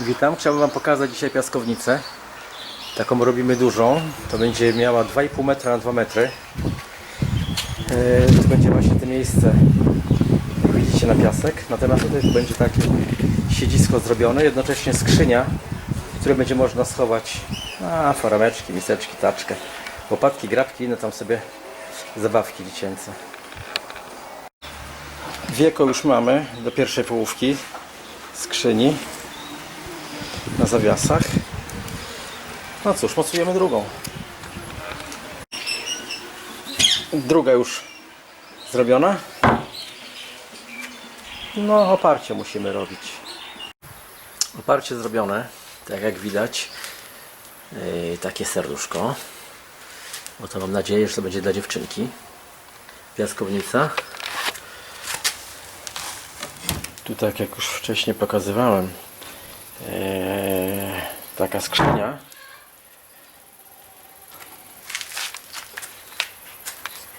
Witam, chciałbym Wam pokazać dzisiaj piaskownicę. Taką robimy dużą. To będzie miała 2,5 metra na 2 metry. Yy, to będzie właśnie to miejsce, widzicie, na piasek. Natomiast tutaj będzie takie siedzisko zrobione, jednocześnie skrzynia, w której będzie można schować a, forameczki, miseczki, taczkę, łopatki, grabki, inne tam sobie zabawki dziecięce. Wieko już mamy do pierwszej połówki skrzyni na zawiasach. No cóż, mocujemy drugą. Druga już zrobiona. No, oparcie musimy robić. Oparcie zrobione, tak jak widać. Yy, takie serduszko. Bo to mam nadzieję, że to będzie dla dziewczynki. Piaskownica. Tu tak jak już wcześniej pokazywałem, Eee, taka skrzynia.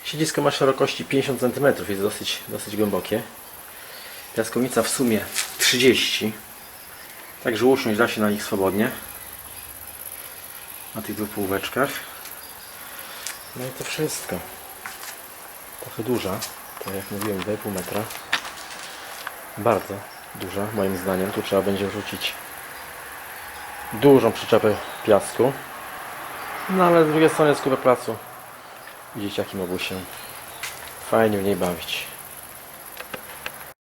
Siedzisko ma szerokości 50 cm, jest dosyć, dosyć głębokie. Piaskownica w sumie 30 Także usiąść da się na nich swobodnie. Na tych dwóch półeczkach. No i to wszystko. Trochę duża, tak jak mówiłem, 2,5 metra. Bardzo duża, moim zdaniem. Tu trzeba będzie wrzucić dużą przyczepę piasku. No ale z drugiej strony jest kupę placu. Dzieciaki mogły się fajnie w niej bawić.